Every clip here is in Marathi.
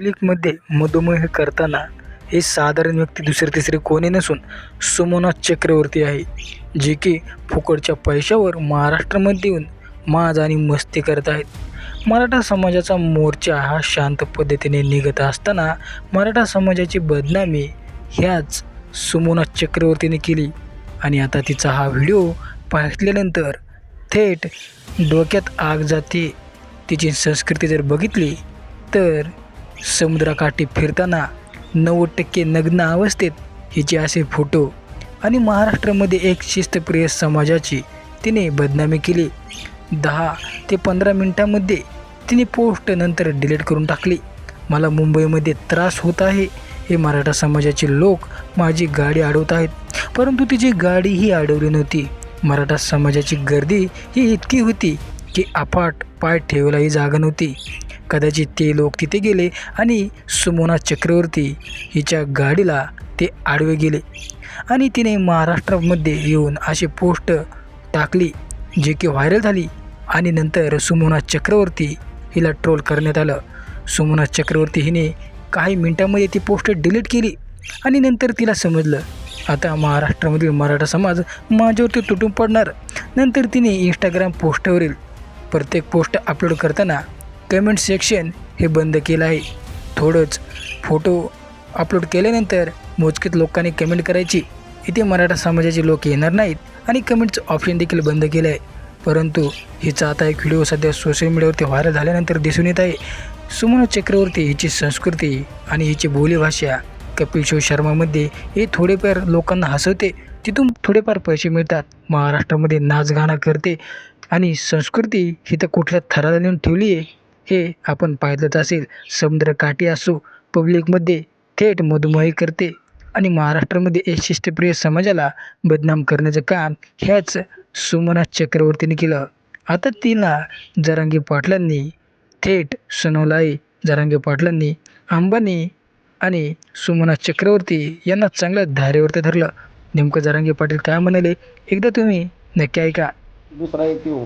पब्लिकमध्ये मधुमेह करताना हे साधारण व्यक्ती दुसरे तिसरे कोणी नसून सोमनाथ चक्रवर्ती आहे जे की फुकटच्या पैशावर महाराष्ट्रामध्ये येऊन माज आणि मस्ती करत आहेत. मराठा समाजाचा मोर्चा हा शांत पद्धतीने निघत असताना मराठा समाजाची बदनामी ह्याच सोमनाथ चक्रवर्तीने केली. आणि आता तिचा हा व्हिडिओ पाहिल्यानंतर थेट डोक्यात आग जाते. तिची संस्कृती जर बघितली तर समुद्राकाठी फिरताना नव्वद टक्के नग्न अवस्थेत हिचे असे फोटो आणि महाराष्ट्रामध्ये एक शिस्तप्रिय समाजाची तिने बदनामी केली. दहा ते पंधरा मिनटामध्ये तिने पोस्ट नंतर डिलीट करून टाकली. मला मुंबईमध्ये त्रास होत आहे हे मराठा समाजाचे लोक माझी गाडी अडवत आहेत. परंतु तिची गाडीही अडवली नव्हती. मराठा समाजाची गर्दी ही इतकी होती की अफाट पाय ठेवायलाही जागा नव्हती. कदाचित ते लोक तिथे गेले आणि सुमोना चक्रवर्ती हिच्या गाडीला ते आडवे गेले. आणि तिने महाराष्ट्रामध्ये येऊन अशी पोस्ट टाकली जे की व्हायरल झाली आणि नंतर सुमोना चक्रवर्ती हिला ट्रोल करण्यात आलं. सुमोना चक्रवर्ती हिने काही मिनटामध्ये ती पोस्ट डिलीट केली आणि नंतर तिला समजलं आता महाराष्ट्रामधील मराठा समाज माझ्यावरती तुटून पडणार. नंतर तिने इंस्टाग्राम पोस्टवरील प्रत्येक पोस्ट अपलोड करताना कमेंट सेक्शन हे बंद केलं आहे. थोडंच फोटो अपलोड केल्यानंतर मोजकेत लोकांनी कमेंट करायची. इथे मराठा समाजाचे लोक येणार नाहीत आणि कमेंटचं ऑप्शन देखील बंद केलं आहे परंतु हिचा आता एक व्हिडिओ सध्या सोशल मीडियावरती व्हायरल झाल्यानंतर दिसून येत आहे. सुमन चक्रवर्ती हिची संस्कृती आणि हिची बोलीभाषा कपिल शिव शर्मामध्ये हे थोडेफार लोकांना हसवते. तिथून थोडेफार पैसे मिळतात. महाराष्ट्रामध्ये नाचगाणं करते. आणि संस्कृती ही तर कुठल्या थराला नेऊन ठेवली आहे? हे आपण पाहिलंच असेल. समुद्रकाठी असो पब्लिकमध्ये थेट मधुमेही करते आणि महाराष्ट्रामध्ये एक शिस्तप्रिय समाजाला बदनाम करण्याचं काम ह्याच सुमना चक्रवर्तीने केलं. आता तिला जरांगी पाटलांनी थेट सुनावलं आहे. जरांगे पाटलांनी अंबानी आणि सुमना चक्रवर्ती यांना चांगलं धारेवरती धरलं. नेमकं जरांगे पाटील काय म्हणाले? एकदा तुम्ही नक्की ऐका. दुसरा एक येऊ.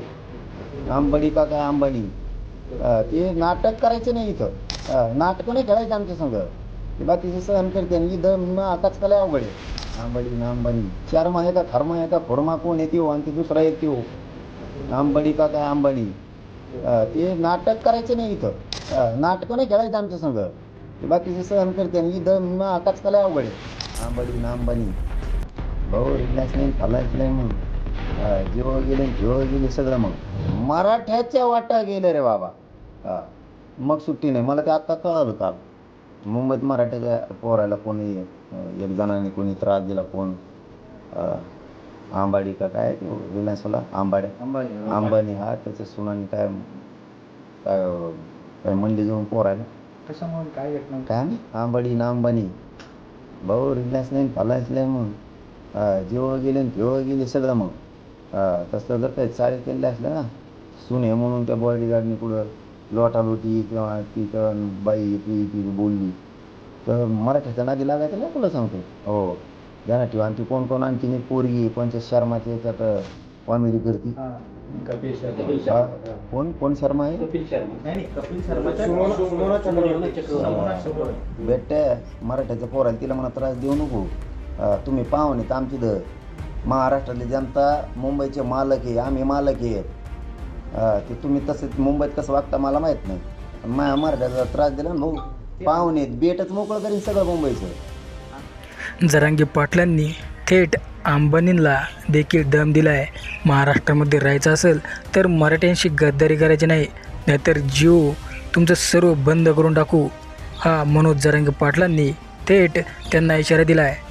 अंबानी का काय अंबानी ते नाटक करायचे नाही इथं. नाटक नाटकं नाही खेळायचे आमच्या संग ते बाकीचे सहन करते आणि इथं आताच आकाच कला अवघड आहे. अंबानी ना अंबानी शर्मा आहे का थर्मा येतात फोरमा कोण येते हो? आणि ते दुसरा एक येऊ. अंबानी का काय अंबानी ते नाटक करायचे नाही इथं. नाटक नाटकं नाही खेळायचं आमच्या संग ते बाकीचे सहन करते आणि इथं आताच आकाच कला अवघड आहे. अंबानी ना अंबानी भाऊ रिलॅक्स नाही खालायच नाही म्हणून. हा, जीव गेले जीव गेले सगळं मग. मराठ्याच्या वाटा गेलं रे बाबा. हा. मग सुट्टी नाही. मला ते आत्ता कळालं का? मुंबईत मराठ्याच्या पोरायला कोणी अं, एक जणाने कोणी त्रास दिला कोण? अं, आंबाडी का काय रिलायन्सवाला आंबाडे अंबानी हा त्याच्या सुनानी काय काय अं, काय मंडी जाऊन पोरायला? कशामुळे? काय काय? आंबाडी ना अंबानी भाऊ रिलायन्स नाही फलायच नाही मग हा, जीव गेले न जीव गेले सगळं मग. हा, तसं जर काही चाळे केले असलं ना सुने म्हणून त्या बॉडीगार्डने कुठं लोटालोटी किंवा ती बाई ती ती बोलली तर मराठ्याच्या नादी लागायचं नाही तुला सांगतो हो ध्यानात ठेवा आणि ती कोण कोण आणखीन एक पोरगी कोणत्या शर्माच्या याच्यात कॉमेडी करते हा, कोण कोण शर्मा आहे भेटते मराठ्याच्या पोराला तिला म्हणा त्रास देऊ नको तुम्ही पाहुणे तर आमची द महाराष्ट्रातली जनता मुंबईचे मालक आहे आम्ही मालक आहेत ते तुम्ही तसं मुंबईत कसं वागता मला माहीत नाही. पण मराठ्याचा त्रास दिला ना भाऊ पाहुणे बेटच मोकळं करीन सगळं मुंबईचं. जरांगी पाटलांनी थेट अंबानींना देखील दम दिला आहे महाराष्ट्रामध्ये राहायचं असेल तर मराठ्यांशी गद्दारी करायची नाही नाहीतर जीव तुमचं सर्व बंद करून टाकू. हा मनोज जरांगी पाटलांनी थेट त्यांना इशारा दिला आहे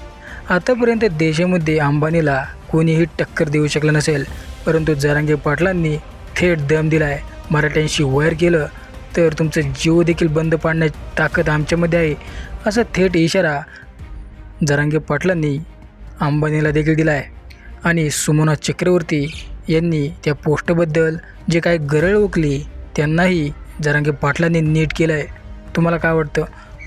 आतापर्यंत देशामध्ये अंबानीला कोणीही टक्कर देऊ शकलं नसेल. परंतु जरांगे पाटलांनी थेट दम दिला आहे मराठ्यांशी वैर केलं तर तुमचं जीव देखील बंद पाडण्याची ताकद आमच्यामध्ये आहे असा थेट इशारा जरांगे पाटलांनी अंबानीला देखील दिला आहे आणि सुमना चक्रवर्ती यांनी त्या पोस्टबद्दल जे काही गरळ ओकली त्यांनाही जरांगे पाटलांनी नीट केलं आहे तुम्हाला काय वाटतं?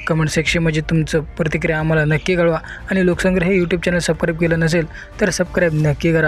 कमेंट सेक्शनमध्ये तुमचं प्रतिक्रिया आम्हाला नक्की कळवा. आणि लोकसंग्रह हे यूट्यूब चॅनल सबस्क्राईब केलं नसेल तर सबस्क्राईब नक्की करा.